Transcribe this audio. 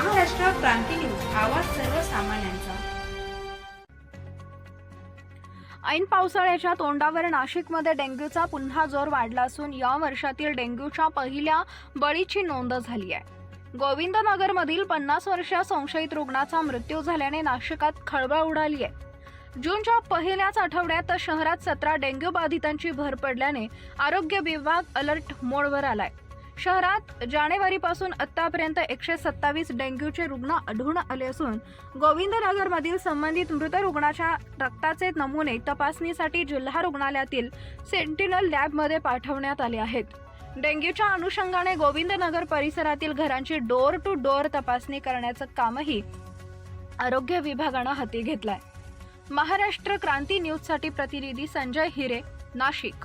क्रांती news आवाज सर्वसामान्यांचा. ऐन पावसाळ्याच्या तोंडावर नाशिकमध्ये डेंग्यूचा पुन्हा जोर वाढला असून या वर्षातील डेंग्यूच्या पहिल्या बळीची नोंद झाली आहे. गोविंदनगरमधील पन्नास वर्ष संशयित रुग्णाचा मृत्यू झाल्याने नाशिकात खळबळ उडाली आहे. जूनच्या पहिल्याच आठवड्यात शहरात सतरा डेंग्यू बाधितांची भर पडल्याने आरोग्य विभाग अलर्ट मोडवर आलाय. शहरात जानेवारीपासून आतापर्यंत एकशे सत्तावीस डेंग्यूचे रुग्ण आढळून आले असून गोविंदनगरमधील संबंधित मृत रुग्णाच्या रक्ताचे नमुने तपासणीसाठी जिल्हा रुग्णालयातील सेंटिनल लॅबमध्ये पाठवण्यात आले आहेत. डेंग्यूच्या अनुषंगाने गोविंदनगर परिसरातील घरांची डोअर टू डोअर तपासणी करण्याचं कामही आरोग्य विभागानं हाती घेतलंय. महाराष्ट्र क्रांती न्यूजसाठी प्रतिनिधी संजय हिरे नाशिक.